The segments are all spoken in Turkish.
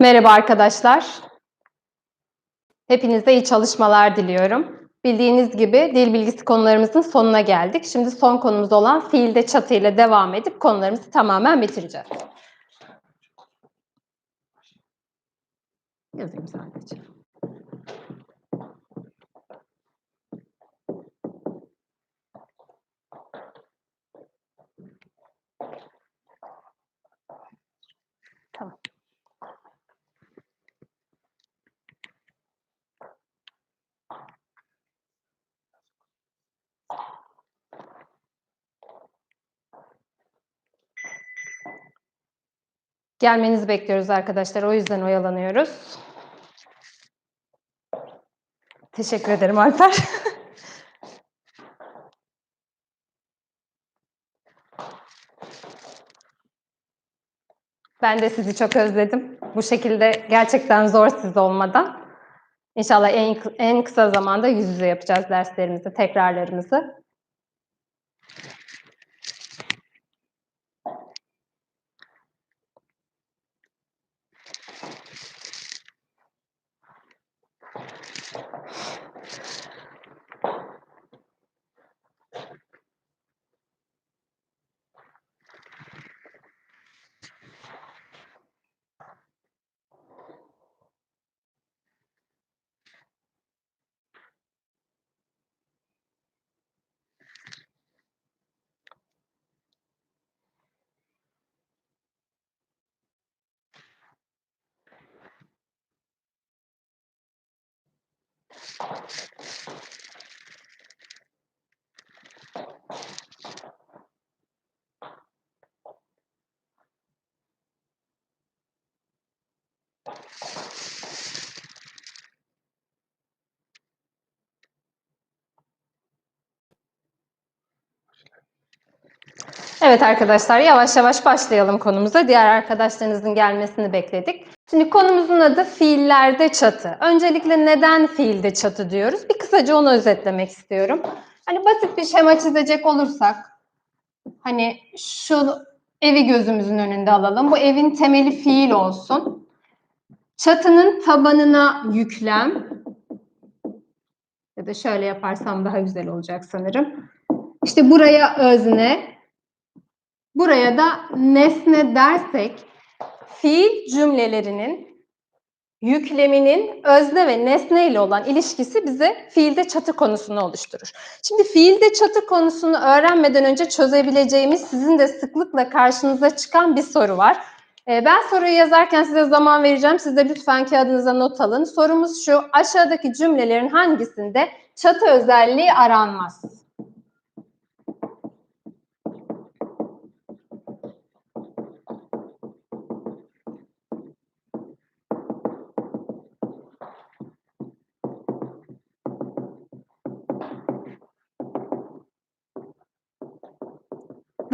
Merhaba arkadaşlar. Hepinize iyi çalışmalar diliyorum. Bildiğiniz gibi dil bilgisi konularımızın sonuna geldik. Şimdi son konumuz olan fiilde çatı ile devam edip konularımızı tamamen bitireceğiz. Yazayım sadece. Tamam. Gelmenizi bekliyoruz arkadaşlar. O yüzden oyalanıyoruz. Teşekkür ederim Alper. Ben de sizi çok özledim. Bu şekilde gerçekten zor siz olmadan. İnşallah en, en kısa zamanda yüz yüze yapacağız derslerimizi, tekrarlarımızı. Evet arkadaşlar yavaş yavaş başlayalım konumuza. Diğer arkadaşlarınızın gelmesini bekledik. Şimdi konumuzun adı fiillerde çatı. Öncelikle neden fiilde çatı diyoruz? Bir kısaca onu özetlemek istiyorum. Hani basit bir şema çizecek olursak hani şu evi gözümüzün önünde alalım. Bu evin temeli fiil olsun. Çatının tabanına yüklem ya da şöyle yaparsam daha güzel olacak sanırım. İşte buraya özne, Buraya da nesne dersek fiil cümlelerinin yükleminin özne ve nesne ile olan ilişkisi bize fiilde çatı konusunu oluşturur. Şimdi fiilde çatı konusunu öğrenmeden önce çözebileceğimiz sizin de sıklıkla karşınıza çıkan bir soru var. Ee, ben soruyu yazarken size zaman vereceğim. Siz de lütfen kağıdınıza not alın. Sorumuz şu, aşağıdaki cümlelerin hangisinde çatı özelliği aranmaz?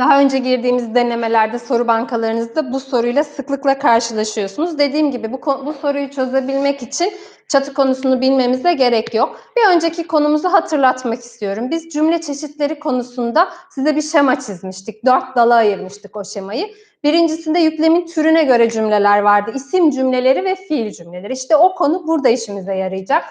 Daha önce girdiğimiz denemelerde soru bankalarınızda bu soruyla sıklıkla karşılaşıyorsunuz. Dediğim gibi bu, bu soruyu çözebilmek için çatı konusunu bilmemize gerek yok. Bir önceki konumuzu hatırlatmak istiyorum. Biz cümle çeşitleri konusunda size bir şema çizmiştik. Dört dala ayırmıştık o şemayı. Birincisinde yüklemin türüne göre cümleler vardı. İsim cümleleri ve fiil cümleleri. İşte o konu burada işimize yarayacak.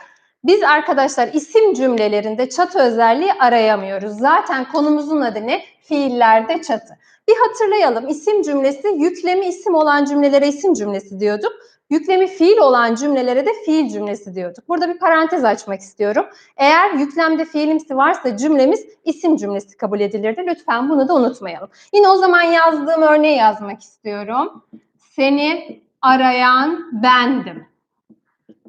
Biz arkadaşlar isim cümlelerinde çatı özelliği arayamıyoruz. Zaten konumuzun adı ne? Fiillerde çatı. Bir hatırlayalım. İsim cümlesi yüklemi isim olan cümlelere isim cümlesi diyorduk. Yüklemi fiil olan cümlelere de fiil cümlesi diyorduk. Burada bir parantez açmak istiyorum. Eğer yüklemde fiilimsi varsa cümlemiz isim cümlesi kabul edilirdi. Lütfen bunu da unutmayalım. Yine o zaman yazdığım örneği yazmak istiyorum. Seni arayan bendim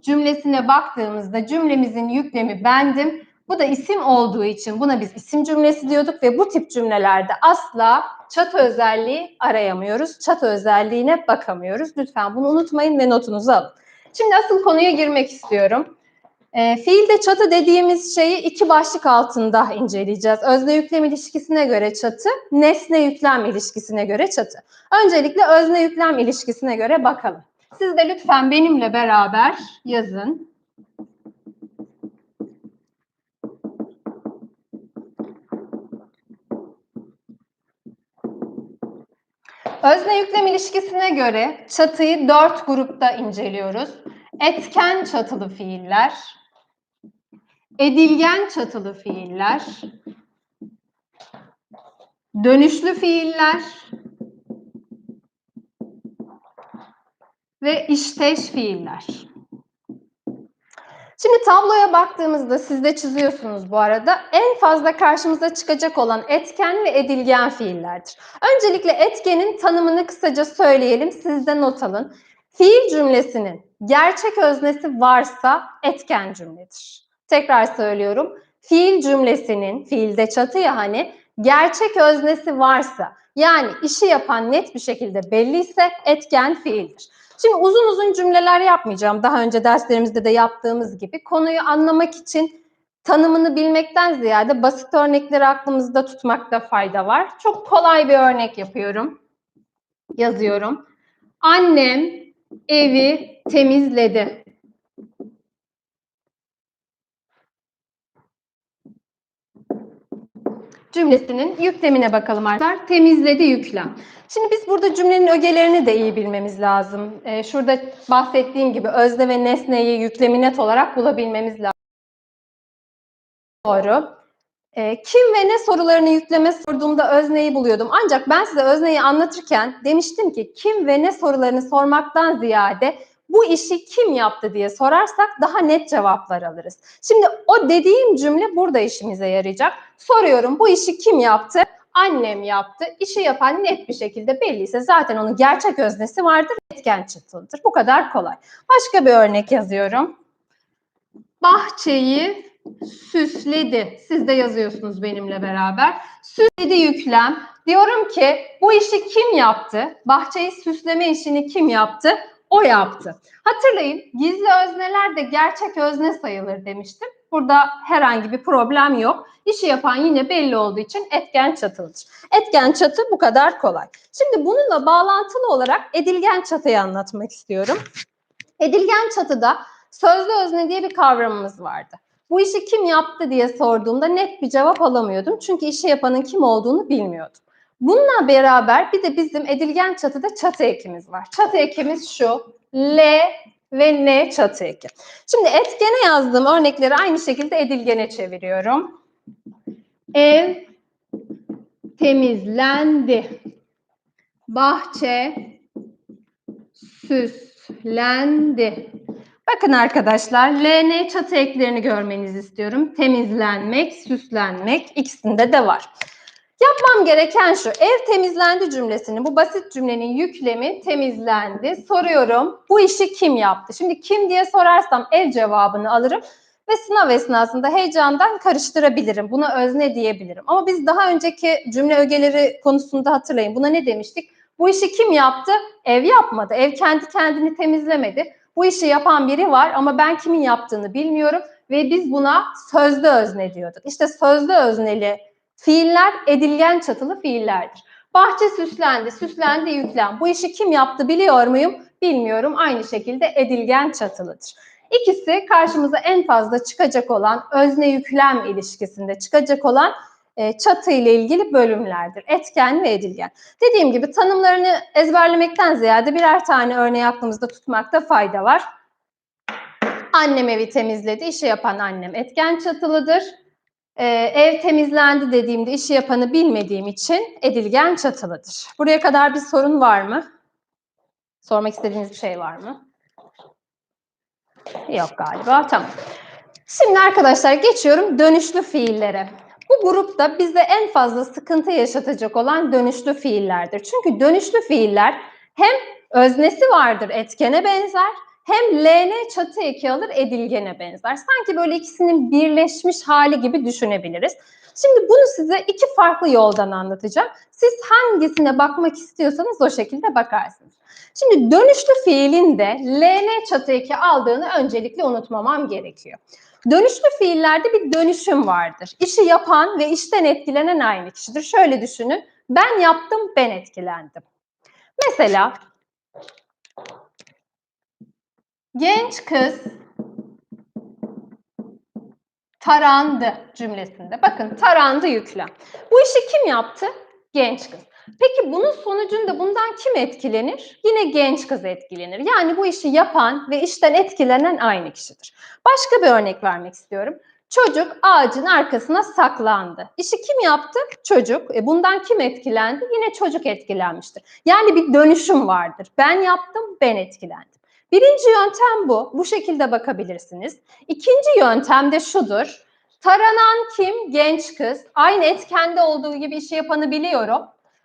cümlesine baktığımızda cümlemizin yüklemi bendim. Bu da isim olduğu için buna biz isim cümlesi diyorduk ve bu tip cümlelerde asla çatı özelliği arayamıyoruz. Çatı özelliğine bakamıyoruz. Lütfen bunu unutmayın ve notunuzu alın. Şimdi asıl konuya girmek istiyorum. E, fiilde çatı dediğimiz şeyi iki başlık altında inceleyeceğiz. Özne yüklem ilişkisine göre çatı, nesne yüklem ilişkisine göre çatı. Öncelikle özne yüklem ilişkisine göre bakalım. Siz de lütfen benimle beraber yazın. Özne yüklem ilişkisine göre çatıyı dört grupta inceliyoruz. Etken çatılı fiiller, edilgen çatılı fiiller, dönüşlü fiiller ve işteş fiiller. Şimdi tabloya baktığımızda siz de çiziyorsunuz bu arada. En fazla karşımıza çıkacak olan etken ve edilgen fiillerdir. Öncelikle etkenin tanımını kısaca söyleyelim. Siz de not alın. Fiil cümlesinin gerçek öznesi varsa etken cümledir. Tekrar söylüyorum. Fiil cümlesinin, fiilde çatı ya hani, gerçek öznesi varsa, yani işi yapan net bir şekilde belliyse etken fiildir. Şimdi uzun uzun cümleler yapmayacağım. Daha önce derslerimizde de yaptığımız gibi. Konuyu anlamak için tanımını bilmekten ziyade basit örnekleri aklımızda tutmakta fayda var. Çok kolay bir örnek yapıyorum. Yazıyorum. Annem evi temizledi. Cümlesinin yüklemine bakalım arkadaşlar. Temizledi yüklem. Şimdi biz burada cümlenin ögelerini de iyi bilmemiz lazım. Ee, şurada bahsettiğim gibi özne ve nesneyi yüklemi net olarak bulabilmemiz lazım. Doğru. Ee, kim ve ne sorularını yükleme sorduğumda özneyi buluyordum. Ancak ben size özneyi anlatırken demiştim ki kim ve ne sorularını sormaktan ziyade bu işi kim yaptı diye sorarsak daha net cevaplar alırız. Şimdi o dediğim cümle burada işimize yarayacak. Soruyorum bu işi kim yaptı? Annem yaptı. İşi yapan net bir şekilde belliyse zaten onun gerçek öznesi vardır, etken çıtıldır. Bu kadar kolay. Başka bir örnek yazıyorum. Bahçeyi süsledi. Siz de yazıyorsunuz benimle beraber. Süsledi yüklem. Diyorum ki bu işi kim yaptı? Bahçeyi süsleme işini kim yaptı? O yaptı. Hatırlayın gizli özneler de gerçek özne sayılır demiştim. Burada herhangi bir problem yok. İşi yapan yine belli olduğu için etken çatılıdır. Etken çatı bu kadar kolay. Şimdi bununla bağlantılı olarak edilgen çatıyı anlatmak istiyorum. Edilgen çatıda sözlü özne diye bir kavramımız vardı. Bu işi kim yaptı diye sorduğumda net bir cevap alamıyordum. Çünkü işi yapanın kim olduğunu bilmiyordum. Bununla beraber bir de bizim edilgen çatıda çatı ekimiz var. Çatı ekimiz şu. L ve N çatı eki. Şimdi etkene yazdığım örnekleri aynı şekilde edilgene çeviriyorum. Ev temizlendi. Bahçe süslendi. Bakın arkadaşlar, LN çatı eklerini görmenizi istiyorum. Temizlenmek, süslenmek ikisinde de var. Yapmam gereken şu, ev temizlendi cümlesini, bu basit cümlenin yüklemi temizlendi. Soruyorum, bu işi kim yaptı? Şimdi kim diye sorarsam ev cevabını alırım ve sınav esnasında heyecandan karıştırabilirim. Buna özne diyebilirim. Ama biz daha önceki cümle ögeleri konusunda hatırlayın. Buna ne demiştik? Bu işi kim yaptı? Ev yapmadı. Ev kendi kendini temizlemedi. Bu işi yapan biri var ama ben kimin yaptığını bilmiyorum ve biz buna sözlü özne diyorduk. İşte sözlü özneli fiiller edilgen çatılı fiillerdir. Bahçe süslendi, süslendi yüklem. Bu işi kim yaptı biliyor muyum? Bilmiyorum. Aynı şekilde edilgen çatılıdır. İkisi karşımıza en fazla çıkacak olan özne yüklem ilişkisinde çıkacak olan e, çatı ile ilgili bölümlerdir. Etken ve edilgen. Dediğim gibi tanımlarını ezberlemekten ziyade birer tane örneği aklımızda tutmakta fayda var. Annem evi temizledi. İşi yapan annem etken çatılıdır. Ee, ev temizlendi dediğimde işi yapanı bilmediğim için edilgen çatılıdır. Buraya kadar bir sorun var mı? Sormak istediğiniz bir şey var mı? Yok galiba. Tamam. Şimdi arkadaşlar geçiyorum dönüşlü fiillere. Bu grupta bize en fazla sıkıntı yaşatacak olan dönüşlü fiillerdir. Çünkü dönüşlü fiiller hem öznesi vardır etkene benzer hem LN çatı eki alır edilgene benzer. Sanki böyle ikisinin birleşmiş hali gibi düşünebiliriz. Şimdi bunu size iki farklı yoldan anlatacağım. Siz hangisine bakmak istiyorsanız o şekilde bakarsınız. Şimdi dönüşlü fiilin de LN çatı eki aldığını öncelikle unutmamam gerekiyor. Dönüşlü fiillerde bir dönüşüm vardır. İşi yapan ve işten etkilenen aynı kişidir. Şöyle düşünün. Ben yaptım, ben etkilendim. Mesela genç kız tarandı cümlesinde. Bakın tarandı yüklem. Bu işi kim yaptı? Genç kız. Peki bunun sonucunda bundan kim etkilenir? Yine genç kız etkilenir. Yani bu işi yapan ve işten etkilenen aynı kişidir. Başka bir örnek vermek istiyorum. Çocuk ağacın arkasına saklandı. İşi kim yaptı? Çocuk. E bundan kim etkilendi? Yine çocuk etkilenmiştir. Yani bir dönüşüm vardır. Ben yaptım, ben etkilendim. Birinci yöntem bu. Bu şekilde bakabilirsiniz. İkinci yöntem de şudur. Taranan kim? Genç kız. Aynı etkende olduğu gibi işi yapanı biliyorum.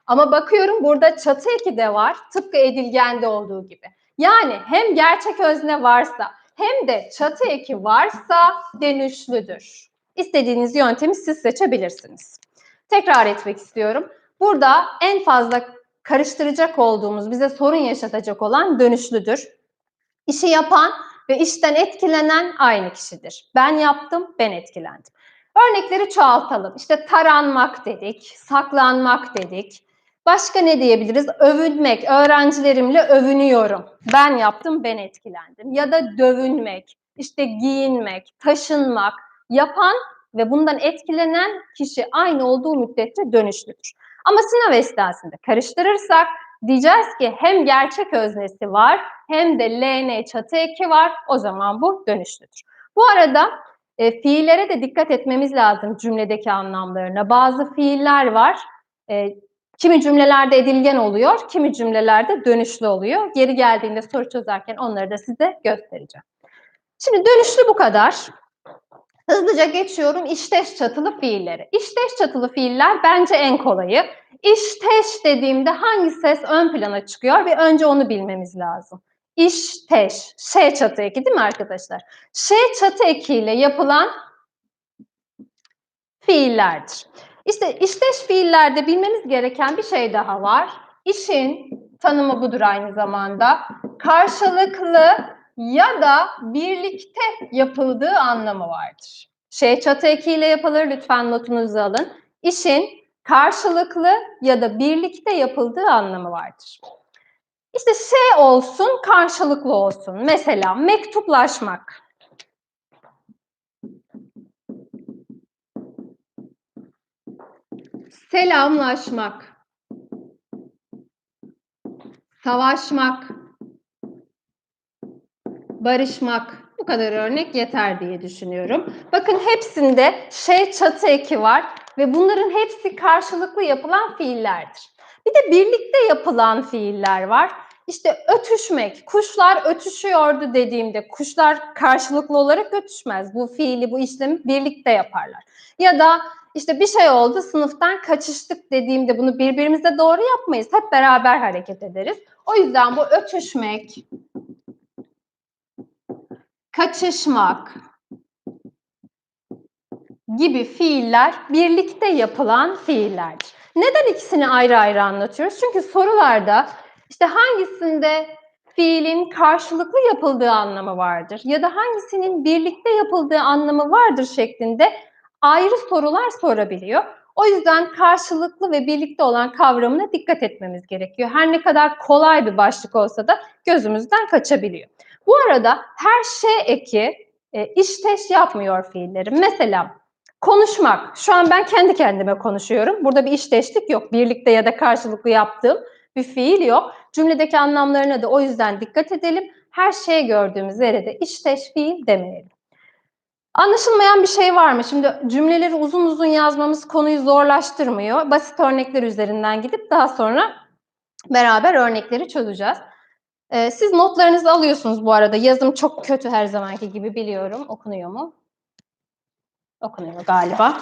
Ama bakıyorum burada çatı eki de var. Tıpkı edilgende olduğu gibi. Yani hem gerçek özne varsa hem de çatı eki varsa dönüşlüdür. İstediğiniz yöntemi siz seçebilirsiniz. Tekrar etmek istiyorum. Burada en fazla karıştıracak olduğumuz, bize sorun yaşatacak olan dönüşlüdür. İşi yapan ve işten etkilenen aynı kişidir. Ben yaptım, ben etkilendim. Örnekleri çoğaltalım. İşte taranmak dedik, saklanmak dedik. Başka ne diyebiliriz? Övünmek. Öğrencilerimle övünüyorum. Ben yaptım, ben etkilendim. Ya da dövünmek, işte giyinmek, taşınmak. Yapan ve bundan etkilenen kişi aynı olduğu müddetçe dönüşlüdür. Ama sınav esnasında karıştırırsak diyeceğiz ki hem gerçek öznesi var hem de LN çatı eki var. O zaman bu dönüşlüdür. Bu arada e, fiillere de dikkat etmemiz lazım cümledeki anlamlarına. Bazı fiiller var. E, kimi cümlelerde edilgen oluyor, kimi cümlelerde dönüşlü oluyor. Geri geldiğinde soru çözerken onları da size göstereceğim. Şimdi dönüşlü bu kadar. Hızlıca geçiyorum işteş çatılı fiilleri. İşteş çatılı fiiller bence en kolayı. İşteş dediğimde hangi ses ön plana çıkıyor ve önce onu bilmemiz lazım. İşteş, ş çatı eki değil mi arkadaşlar? Ş çatı ekiyle yapılan fiillerdir. İşte işteş fiillerde bilmemiz gereken bir şey daha var. İşin tanımı budur aynı zamanda. Karşılıklı ya da birlikte yapıldığı anlamı vardır. Şey çatı ekiyle yapılır lütfen notunuzu alın. İşin karşılıklı ya da birlikte yapıldığı anlamı vardır. İşte şey olsun, karşılıklı olsun. Mesela mektuplaşmak. Selamlaşmak. Savaşmak. Barışmak. Bu kadar örnek yeter diye düşünüyorum. Bakın hepsinde şey çatı eki var ve bunların hepsi karşılıklı yapılan fiillerdir. Bir de birlikte yapılan fiiller var. İşte ötüşmek, kuşlar ötüşüyordu dediğimde kuşlar karşılıklı olarak ötüşmez. Bu fiili, bu işlemi birlikte yaparlar. Ya da işte bir şey oldu sınıftan kaçıştık dediğimde bunu birbirimize doğru yapmayız. Hep beraber hareket ederiz. O yüzden bu ötüşmek, kaçışmak gibi fiiller birlikte yapılan fiillerdir. Neden ikisini ayrı ayrı anlatıyoruz? Çünkü sorularda işte hangisinde fiilin karşılıklı yapıldığı anlamı vardır ya da hangisinin birlikte yapıldığı anlamı vardır şeklinde ayrı sorular sorabiliyor. O yüzden karşılıklı ve birlikte olan kavramına dikkat etmemiz gerekiyor. Her ne kadar kolay bir başlık olsa da gözümüzden kaçabiliyor. Bu arada her şey eki e, işteş yapmıyor fiilleri. Mesela konuşmak. Şu an ben kendi kendime konuşuyorum. Burada bir işteşlik yok. Birlikte ya da karşılıklı yaptığım bir fiil yok. Cümledeki anlamlarına da o yüzden dikkat edelim. Her şeye gördüğümüz yere de işteş fiil demeyelim. Anlaşılmayan bir şey var mı? Şimdi cümleleri uzun uzun yazmamız konuyu zorlaştırmıyor. Basit örnekler üzerinden gidip daha sonra beraber örnekleri çözeceğiz. Ee, siz notlarınızı alıyorsunuz bu arada. Yazım çok kötü her zamanki gibi biliyorum. Okunuyor mu? Okunuyor galiba.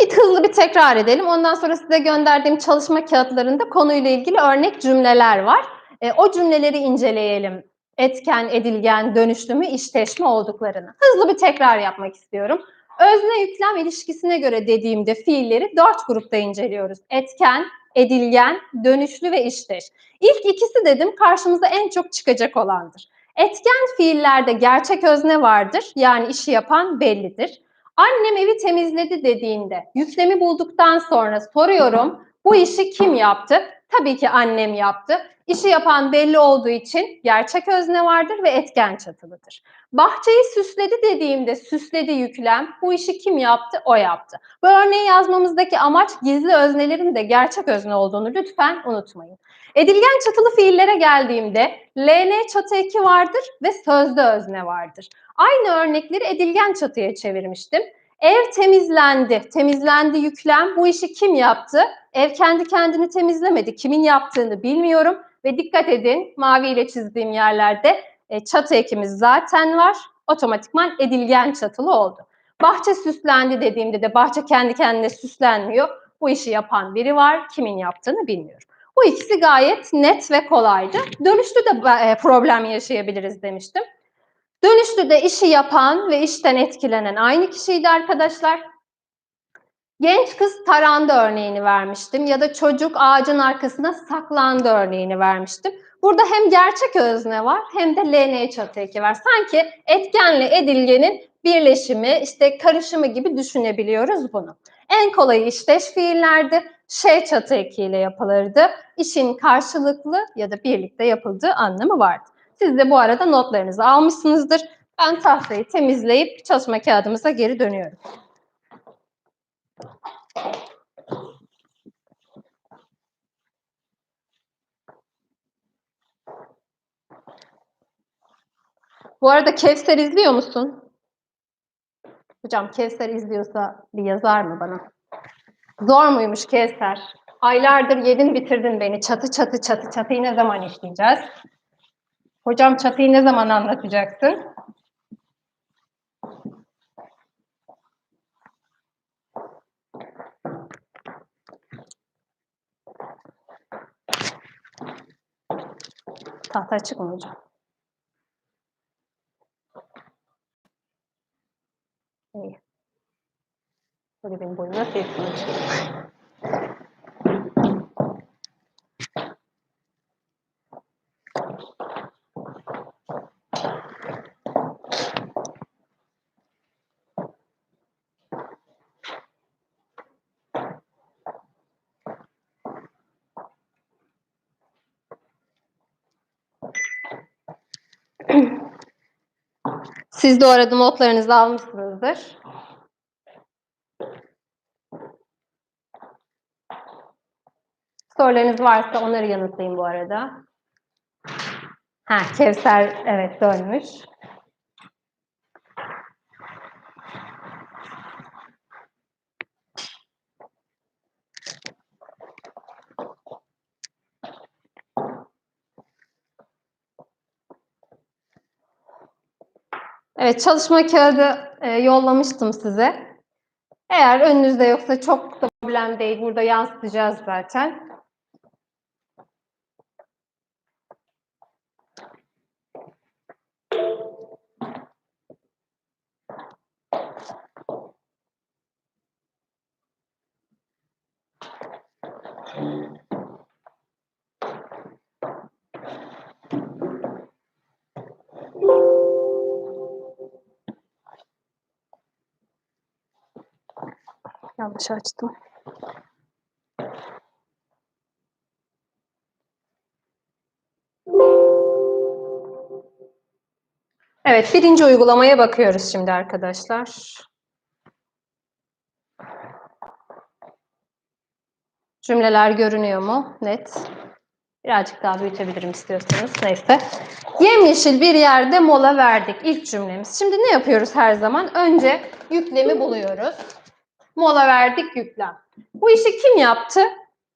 Bir hızlı bir tekrar edelim. Ondan sonra size gönderdiğim çalışma kağıtlarında konuyla ilgili örnek cümleler var. E, o cümleleri inceleyelim. Etken, edilgen, dönüşlü işteşme olduklarını. Hızlı bir tekrar yapmak istiyorum. Özne yüklem ilişkisine göre dediğimde fiilleri dört grupta inceliyoruz. Etken, edilgen, dönüşlü ve işteş. İlk ikisi dedim karşımıza en çok çıkacak olandır. Etken fiillerde gerçek özne vardır. Yani işi yapan bellidir. Annem evi temizledi dediğinde yüklemi bulduktan sonra soruyorum Bu işi kim yaptı? Tabii ki annem yaptı. İşi yapan belli olduğu için gerçek özne vardır ve etken çatılıdır. Bahçeyi süsledi dediğimde süsledi yüklem. Bu işi kim yaptı? O yaptı. Bu örneği yazmamızdaki amaç gizli öznelerin de gerçek özne olduğunu lütfen unutmayın. Edilgen çatılı fiillere geldiğimde LN çatı eki vardır ve sözde özne vardır. Aynı örnekleri edilgen çatıya çevirmiştim. Ev temizlendi. Temizlendi yüklem. Bu işi kim yaptı? Ev kendi kendini temizlemedi. Kimin yaptığını bilmiyorum. Ve dikkat edin maviyle çizdiğim yerlerde e, çatı ekimiz zaten var. Otomatikman edilgen çatılı oldu. Bahçe süslendi dediğimde de bahçe kendi kendine süslenmiyor. Bu işi yapan biri var. Kimin yaptığını bilmiyorum. Bu ikisi gayet net ve kolaydı. Dönüşlü de e, problem yaşayabiliriz demiştim. Dönüşlü de işi yapan ve işten etkilenen aynı kişiydi arkadaşlar. Genç kız tarandı örneğini vermiştim ya da çocuk ağacın arkasına saklandı örneğini vermiştim. Burada hem gerçek özne var hem de LN çatı eki var. Sanki etkenle edilgenin birleşimi, işte karışımı gibi düşünebiliyoruz bunu. En kolayı işteş fiillerdi. Şey çatı ekiyle yapılırdı. İşin karşılıklı ya da birlikte yapıldığı anlamı vardı. Siz de bu arada notlarınızı almışsınızdır. Ben tahtayı temizleyip çalışma kağıdımıza geri dönüyorum. Bu arada Kevser izliyor musun? Hocam Kevser izliyorsa bir yazar mı bana? Zor muymuş Kevser? Aylardır yedin bitirdin beni. Çatı çatı çatı çatıyı ne zaman işleyeceğiz? Hocam çatıyı ne zaman anlatacaksın? Tahta açık mı hocam? İyi. Böyle benim boyum nasıl yetsin hocam? Siz de orada notlarınızı almışsınızdır. Sorularınız varsa onları yanıtlayın bu arada. Ha, Kevser evet dönmüş. Evet, çalışma kağıdı e, yollamıştım size. Eğer önünüzde yoksa çok problem değil. Burada yansıtacağız zaten. Yanlış açtım. Evet, birinci uygulamaya bakıyoruz şimdi arkadaşlar. Cümleler görünüyor mu? Net. Birazcık daha büyütebilirim istiyorsanız. Neyse. Yemyeşil bir yerde mola verdik. İlk cümlemiz. Şimdi ne yapıyoruz her zaman? Önce yüklemi buluyoruz. Mola verdik yüklem. Bu işi kim yaptı?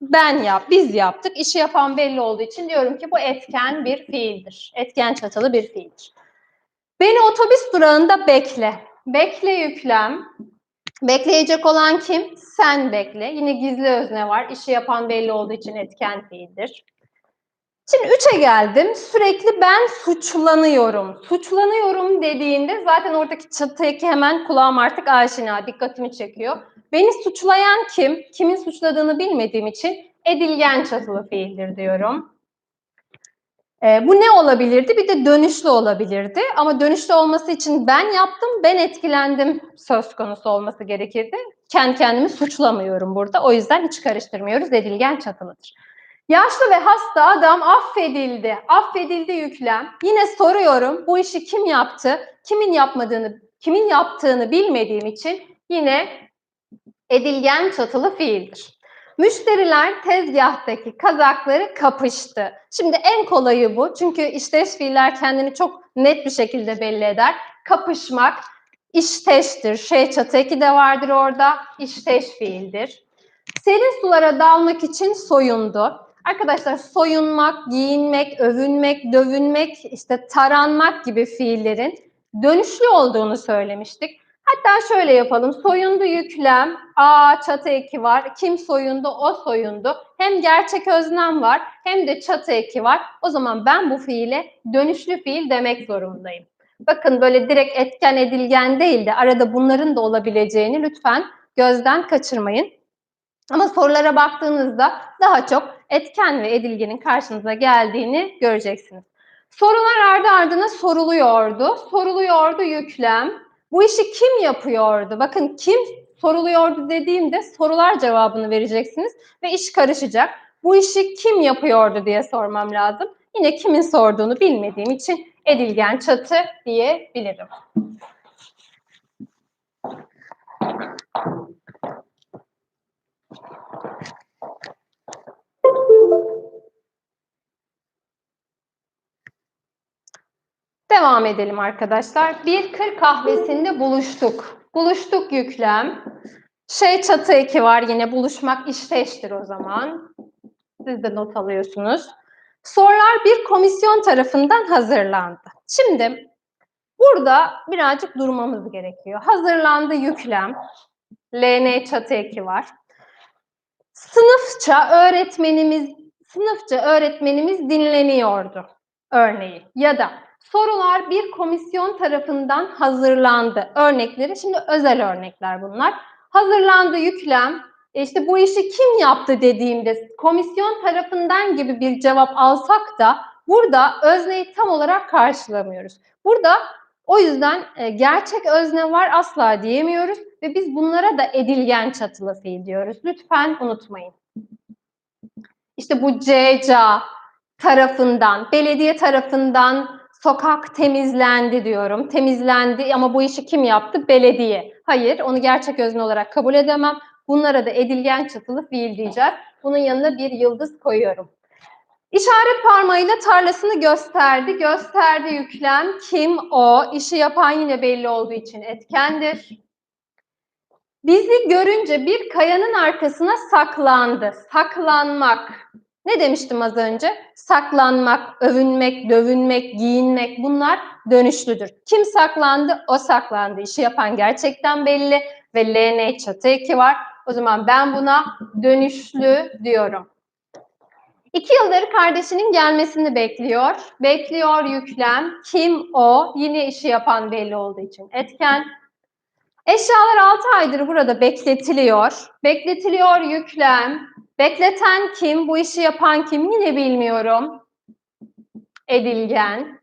Ben yap, biz yaptık. İşi yapan belli olduğu için diyorum ki bu etken bir fiildir. Etken çatılı bir fiildir. Beni otobüs durağında bekle. Bekle yüklem. Bekleyecek olan kim? Sen bekle. Yine gizli özne var. İşi yapan belli olduğu için etken fiildir. Şimdi üçe geldim. Sürekli ben suçlanıyorum. Suçlanıyorum dediğinde zaten oradaki çatıdaki hemen kulağım artık aşina, dikkatimi çekiyor. Beni suçlayan kim? Kimin suçladığını bilmediğim için edilgen çatılı fiildir diyorum. E, bu ne olabilirdi? Bir de dönüşlü olabilirdi. Ama dönüşlü olması için ben yaptım, ben etkilendim söz konusu olması gerekirdi. Kendi kendimi suçlamıyorum burada. O yüzden hiç karıştırmıyoruz. Edilgen çatılıdır. Yaşlı ve hasta adam affedildi. Affedildi yüklem. Yine soruyorum bu işi kim yaptı? Kimin yapmadığını, kimin yaptığını bilmediğim için yine edilgen çatılı fiildir. Müşteriler tezgahtaki kazakları kapıştı. Şimdi en kolayı bu. Çünkü işteş fiiller kendini çok net bir şekilde belli eder. Kapışmak işteştir. Şey çatı de vardır orada. İşteş fiildir. Serin sulara dalmak için soyundu. Arkadaşlar soyunmak, giyinmek, övünmek, dövünmek, işte taranmak gibi fiillerin dönüşlü olduğunu söylemiştik. Hatta şöyle yapalım. Soyundu yüklem, a çatı eki var. Kim soyundu? O soyundu. Hem gerçek öznem var hem de çatı eki var. O zaman ben bu fiile dönüşlü fiil demek zorundayım. Bakın böyle direkt etken edilgen değil de arada bunların da olabileceğini lütfen gözden kaçırmayın. Ama sorulara baktığınızda daha çok etken ve edilgenin karşınıza geldiğini göreceksiniz. Sorular ardı ardına soruluyordu. Soruluyordu yüklem. Bu işi kim yapıyordu? Bakın kim soruluyordu dediğimde sorular cevabını vereceksiniz ve iş karışacak. Bu işi kim yapıyordu diye sormam lazım. Yine kimin sorduğunu bilmediğim için edilgen çatı diyebilirim. Devam edelim arkadaşlar. Bir kır kahvesinde buluştuk. Buluştuk yüklem. Şey çatı eki var yine buluşmak işteştir o zaman. Siz de not alıyorsunuz. Sorular bir komisyon tarafından hazırlandı. Şimdi burada birazcık durmamız gerekiyor. Hazırlandı yüklem. LN çatı eki var. Sınıfça öğretmenimiz sınıfça öğretmenimiz dinleniyordu örneği ya da sorular bir komisyon tarafından hazırlandı örnekleri şimdi özel örnekler bunlar hazırlandı yüklem e işte bu işi kim yaptı dediğimde komisyon tarafından gibi bir cevap alsak da burada özneyi tam olarak karşılamıyoruz. Burada o yüzden e, gerçek özne var asla diyemiyoruz ve biz bunlara da edilgen çatılı fiil diyoruz. Lütfen unutmayın. İşte bu CCA tarafından, belediye tarafından sokak temizlendi diyorum. Temizlendi ama bu işi kim yaptı? Belediye. Hayır, onu gerçek özne olarak kabul edemem. Bunlara da edilgen çatılı fiil diyeceğiz. Bunun yanına bir yıldız koyuyorum. İşaret parmağıyla tarlasını gösterdi. Gösterdi yüklem. Kim o? İşi yapan yine belli olduğu için etkendir. Bizi görünce bir kayanın arkasına saklandı. Saklanmak. Ne demiştim az önce? Saklanmak, övünmek, dövünmek, giyinmek bunlar dönüşlüdür. Kim saklandı? O saklandı. İşi yapan gerçekten belli ve LN çatı eki var. O zaman ben buna dönüşlü diyorum. İki yıldır kardeşinin gelmesini bekliyor. Bekliyor yüklem. Kim o? Yine işi yapan belli olduğu için etken. Eşyalar 6 aydır burada bekletiliyor. Bekletiliyor yüklem. Bekleten kim? Bu işi yapan kim? Yine bilmiyorum. Edilgen.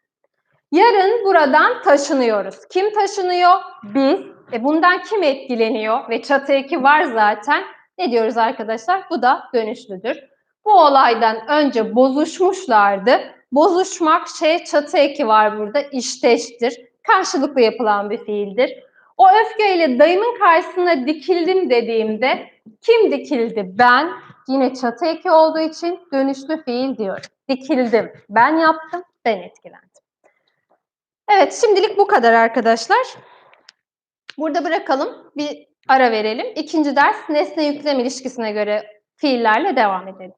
Yarın buradan taşınıyoruz. Kim taşınıyor? Biz. E bundan kim etkileniyor? Ve çatı eki var zaten. Ne diyoruz arkadaşlar? Bu da dönüşlüdür. Bu olaydan önce bozuşmuşlardı. Bozuşmak şey çatı eki var burada. İşteştir. Karşılıklı yapılan bir fiildir. O öfkeyle dayımın karşısına dikildim dediğimde kim dikildi? Ben. Yine çatı eki olduğu için dönüşlü fiil diyorum. Dikildim. Ben yaptım. Ben etkilendim. Evet şimdilik bu kadar arkadaşlar. Burada bırakalım. Bir ara verelim. İkinci ders nesne yüklem ilişkisine göre fiillerle devam edelim.